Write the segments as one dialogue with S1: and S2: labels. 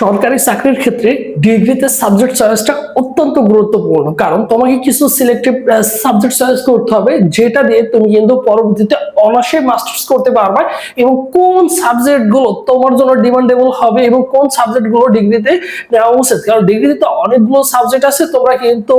S1: সরকারি চাকরির ক্ষেত্রে ডিগ্রিতে সাবজেক্ট চয়েসটা অত্যন্ত গুরুত্বপূর্ণ। কারণ তোমাকে কিছু সিলেক্টিভ সাবজেক্ট চয়েস করতে হবে, যেটা দিয়ে তুমি কিন্তু পরবর্তীতে অনার্সে মাস্টার্স করতে পারবে এবং কোন সাবজেক্টগুলো তোমার জন্য ডিমান্ডেবল হবে এবং কোন সাবজেক্টগুলো ডিগ্রিতে নেওয়া উচিত। কারণ ডিগ্রিতে তো অনেকগুলো সাবজেক্ট আছে, তোমরা কিন্তু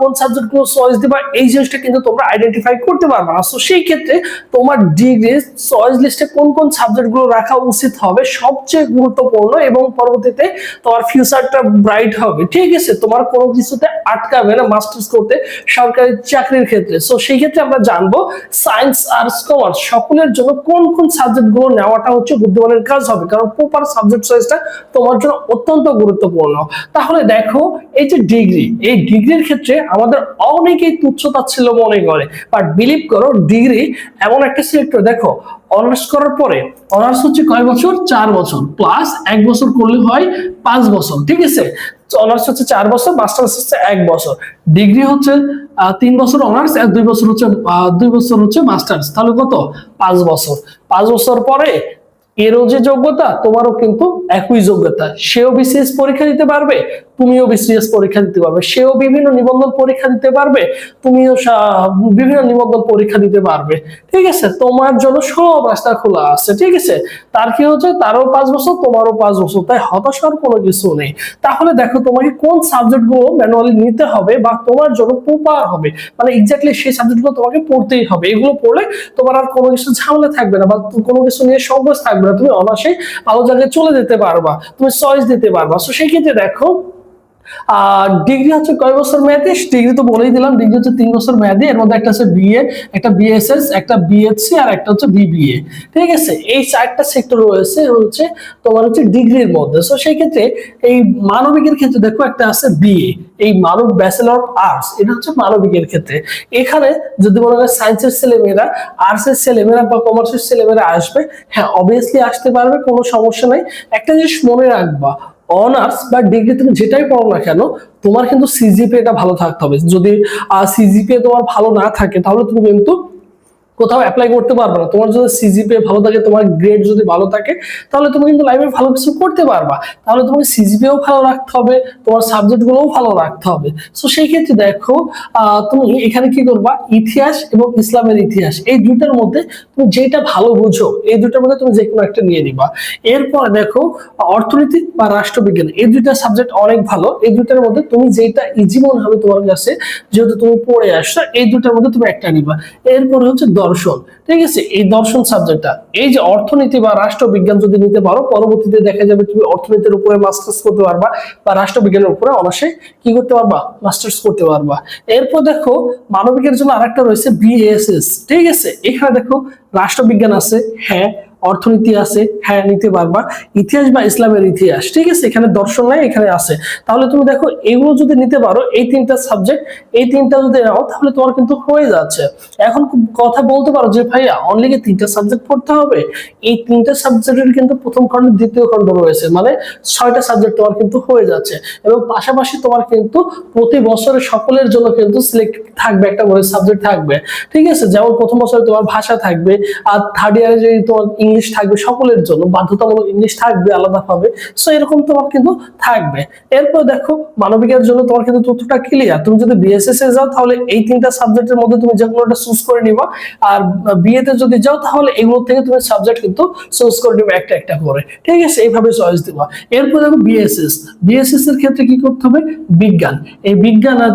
S1: কোন সাবজেক্টগুলো চয়েস দিবা, এই জিনিসটা কিন্তু তোমরা আইডেন্টিফাই করতে পারবে না। তো সেই ক্ষেত্রে তোমার ডিগ্রি চয়েস লিস্টে কোন কোন সাবজেক্টগুলো রাখা উচিত হবে সবচেয়ে গুরুত্বপূর্ণ এবং পরবর্তীতে তোমার ফিউচারটা ব্রাইট হবে। ঠিক আছে? তোমার কোনো কিছুতে আটকাবে না মাস্টার্স করতে, সরকারি চাকরির ক্ষেত্রে। সো সেই ক্ষেত্রে আমরা জানব সায়েন্স আর্টস কমার্স সকলের জন্য কোন কোন সাবজেক্টগুলো নেওয়াটা হচ্ছে বুদ্ধিমানের কাজ হবে। কারণ প্রপার সাবজেক্ট চয়েসটা তোমার জন্য অত্যন্ত গুরুত্বপূর্ণ। তাহলে দেখো, এই যে ডিগ্রি এই ডিগ্রির ক্ষেত্রে আমাদের অনেকেই তুচ্ছতা ছিল মনে করে। বাট বিলিভ করো ডিগ্রি এমন একটা সেক্টর দেখো অনার্স করার পরে অনার্স হচ্ছে কয় বছর? চার বছর। প্লাস এক বছর করলে হয় পাঁচ বছর। ঠিক আছে? অনার্স হচ্ছে চার বছর মাস্টার্স হচ্ছে এক বছর। ডিগ্রি হচ্ছে তিন বছর অনার্স আর দুই বছর হচ্ছে দুই বছর হচ্ছে মাস্টার্স তাহলে কত? পাঁচ বছর। পাঁচ বছর পরে এরও যে যোগ্যতা, তোমারও কিন্তু একই যোগ্যতা। সেও বিসিএস পরীক্ষা দিতে পারবে, তুমিও বিসিএস পরীক্ষা দিতে পারবে। সেও বিভিন্ন নিবন্ধন পরীক্ষা দিতে পারবে, তুমিও বিভিন্ন নিবন্ধন পরীক্ষা দিতে পারবে। ঠিক আছে? তোমার জন্য সব রাস্তা খোলা আছে, ঠিক আছে? তার কি হচ্ছে তারও পাঁচ বছর, তোমারও পাঁচ বছর। তাই হতাশ হওয়ার কোনো কিছু নেই। তাহলে দেখো তোমাকে কোন সাবজেক্টগুলো ম্যানুয়ালি নিতে হবে বা তোমার জন্য প্রপার হবে। মানে এক্স্যাক্টলি সেই সাবজেক্টগুলো তোমাকে পড়তেই হবে। এগুলো পড়লে তোমার আর কোনো কিছু ঝামেলা থাকবে না বা কোনো কিছু নিয়ে সংকোচ থাকবে না তুমি অনাসে ভালো জায়গায় চলে যেতে পারবা, তুমি চয়েস দিতে পারবা। তো সেই ক্ষেত্রে দেখো আর ডিগ্রি হচ্ছে কয় বছর মেয়াদি? ডিগ্রি তো বলেই দিলাম ডিগ্রি হচ্ছে তিন বছর মেয়াদি। এর মধ্যে একটা হচ্ছে বিএ একটা বিএসএস একটা বিএসসি আর একটা হচ্ছে বিবিএ ঠিক আছে? এই চারটা সেক্টর রয়েছে হচ্ছে তোমার হচ্ছে ডিগ্রির মধ্যে। তো সেই ক্ষেত্রে এই মানবিকের ক্ষেত্রে দেখো একটা আছে বিএ এই মানব ব্যাচেলর অফ আর্টস এটা হচ্ছে মানবিকের ক্ষেত্রে। এখানে যদি মনে হয় সায়েন্সের ছেলেমেয়েরা আর্টসের ছেলেমেয়েরা বা কমার্সের ছেলেমেয়েরা আসবে হ্যাঁ অবভিয়াসলি আসতে পারবে, কোনো সমস্যা নাই। একটা জিনিস মনে রাখবা অনার্স বা ডিগ্রি তুমি যেটাই পড়ো না কেন, তোমার কিন্তু সিজিপিএটা ভালো থাকতে হবে। যদি সিজিপিএ তোমার ভালো না থাকে, তাহলে তুমি কিন্তু কোথাও অ্যাপ্লাই করতে পারবে না। তোমার যদি সিজিপিএ ভালো থাকে, তোমার গ্রেড যদি ভালো থাকে, তাহলে তুমি কিন্তু লাইফে ভালো কিছু করতে পারবা। তাহলে তোমাকে সিজিপিএও ভালো রাখতে হবে, তোমার সাবজেক্টগুলোও ভালো রাখতে হবে। সো সেই ক্ষেত্রে দেখো তুমি এখানে কি করবা? ইতিহাস এবং ইসলামের ইতিহাস, এই দুইটার মধ্যে তুমি যেটা ভালো বুঝো, এই দুইটার মধ্যে তুমি যে কোনো একটা নিয়ে নিবা। এরপর দেখো, অর্থনীতি বা রাষ্ট্রবিজ্ঞান, এই দুইটা সাবজেক্ট অনেক ভালো। এই দুইটার মধ্যে তুমি যেটা ইজি মনে হবে তোমার কাছে, যেহেতু তুমি পড়ে আসছো, এই দুইটার মধ্যে তুমি একটা নিবা। এরপরে হচ্ছে দর্শন। ঠিক আছে, এই দর্শন সাবজেক্টটা এই যে অর্থনীতি বা রাষ্ট্রবিজ্ঞান যদি নিতে পারো, পরবর্তীতে দেখা যাবে তুমি অর্থনীতির উপরে মাস্টার্স করতে পারবা বা রাষ্ট্রবিজ্ঞানের উপরে অনার্সে কি করতে পারবা? মাস্টার্স করতে পারবা। এরপর দেখো, মানবিকের জন্য আরেকটা রয়েছে বিএসএস ঠিক আছে, এখানে দেখো, রাষ্ট্রবিজ্ঞান আছে হ্যাঁ অর্থনীতি আছে হ্যাঁ নিতে পারবা ইতিহাস বা ইসলামের ইতিহাস, ঠিক আছে? এখানে দর্শন নাই, এখানে আছে। তাহলে তুমি দেখো, এগুলো যদি নিতে পারো, এই তিনটা সাবজেক্ট এই তিনটা যদি নাও, তাহলে তোমার কিন্তু হয়ে যাচ্ছে। এখন কথা বলতে পারো যে, ভাইয়া অনলি কি তিনটা সাবজেক্ট পড়তে হবে? এই তিনটা সাবজেক্টের কিন্তু প্রথম খণ্ড, দ্বিতীয় খণ্ড রয়েছে। মানে ছয়টা সাবজেক্ট তোমার কিন্তু হয়ে যাচ্ছে। এবং পাশাপাশি তোমার কিন্তু প্রতি বছরে সকলের জন্য কিন্তু সিলেক্ট থাকবে, একটা করে সাবজেক্ট থাকবে। ঠিক আছে? যেমন প্রথম বছরে তোমার ভাষা থাকবে, আর থার্ড ইয়ারে যদি তোমার ইংলিশ থাকবে সকলের জন্য, বাধ্যতামূলক ইংলিশ থাকবে আলাদাভাবে সো এরকম তোমার কিন্তু থাকবে। এরপর দেখো, মানবিকের জন্য তোমার কিন্তু তথ্যটা ক্লিয়ার তুমি যদি বিএসএস এ যাও, তাহলে এই তিনটা সাবজেক্টের মধ্যে তুমি যে কোনোটা চুজ করে নিবা। আর বিএতে যদি যাও, তাহলে এগুলো থেকে তুমি সাবজেক্ট কিন্তু চুজ করে নিবে একটা একটা করে। ঠিক আছে? এইভাবে চয়েস দিবা। এরপর দেখো বিএসএস বিএসএস এর ক্ষেত্রে কি করতে হবে? বিজ্ঞান। এই বিজ্ঞান আর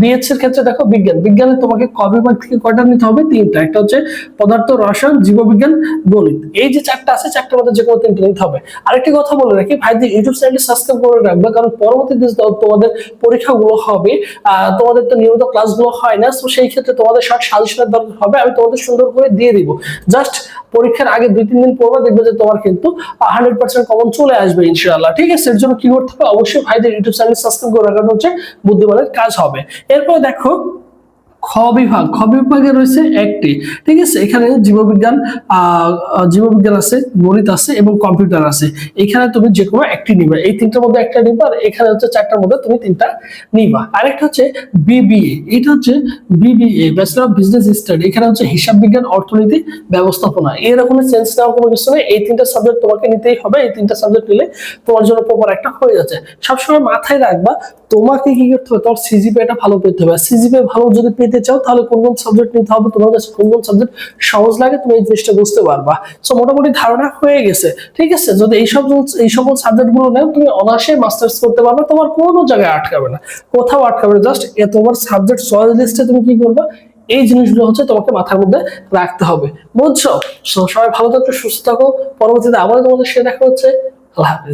S1: বিএস এর ক্ষেত্রে দেখো বিজ্ঞান। বিজ্ঞানে তোমাকে কবে বিভাগ থেকে কয়টা নিতে হবে? তিনটা। একটা হচ্ছে পদার্থ, রসায়ন, জীববিজ্ঞান, গণিত। এই যে চারটা আছে, চারটার মধ্যে যে কোনো তিনটা নিতে হবে। আরেকটি কথা বলে রাখি, ভাইদের ইউটিউব চ্যানেলটি সাবস্ক্রাইব করে রাখবে, কারণ পরবর্তীতে তোমাদের পরীক্ষাগুলো হবে তোমাদের তো নিয়মিত ক্লাসগুলো হয় না তো সেই ক্ষেত্রে তোমাদের শর্ট সাজেশনের দরকার হবে, আমি তোমাদের সুন্দর করে দিয়ে দিব। জাস্ট পরীক্ষার আগে দুই, তিন দিন পড়বে দেখবে যে তোমার কিন্তু হান্ড্রেড পার্সেন্ট কমন চলে আসবে ইনশাআল্লাহ, ঠিক আছে? এর জন্য কি করতে হবে? অবশ্যই ভাইদের ইউটিউব চ্যানেল সাবস্ক্রাইব করে রাখাটা হচ্ছে বুদ্ধিমানের কাজ হবে। এরপর দেখো খ বিভাগ, খ বিভাগে রয়েছে একটি। ঠিক আছে? এখানে জীববিজ্ঞান জীববিজ্ঞান আছে, গণিত আছে এবং কম্পিউটার আছে। এখানে তুমি যে কোনো একটি নিবা। এই তিনটার মধ্যে একটা নিবা আর এখানে হচ্ছে চারটার মধ্যে তুমি তিনটা নিবা। আরেকটা হচ্ছে বিবিএ। এটা হচ্ছে BBA bachelor of business study এখানে হচ্ছে হিসাব বিজ্ঞান, অর্থনীতি, ব্যবস্থাপনা। এরকম চেঞ্জ নেওয়ার কোনো কিছু নেই। এই তিনটা সাবজেক্ট তোমাকে নিতেই হবে। এই তিনটা সাবজেক্ট নিলে তোমার জন্য প্রপার একটা হয়ে যাচ্ছে। সবসময় মাথায় রাখবা, তোমাকে কি করতে হবে? তোমার সিজিপিএটা ভালো পেতে হবে। সিজিপিএ ভালো যদি পেতে চাও, তাহলে কোন কোন সাবজেক্ট নিতে হবে, তোমার কাছে কোন কোন সাবজেক্ট সহজ লাগে, তুমি এই জিনিসটা বুঝতে পারবা। সো মোটামুটি ধারণা হয়ে গেছে, ঠিক আছে? যদি এই সব এই সকল সাবজেক্টগুলো নেও, তুমি অনায়াসে মাস্টার্স করতে পারবে, তোমার কোনো জায়গায় আটকাবে না। কোথাও আটকাবে না জাস্ট তোমার সাবজেক্ট চয়েস লিস্টে তুমি কি করবে, এই জিনিসগুলো হচ্ছে তোমাকে মাথার মধ্যে রাখতে হবে। বুঝছ? সবাই ভালো থাকো, সুস্থ থাকো, পরবর্তীতে আবার তোমাদের সাথে দেখা হচ্ছে। আল্লাহ হাফিজ।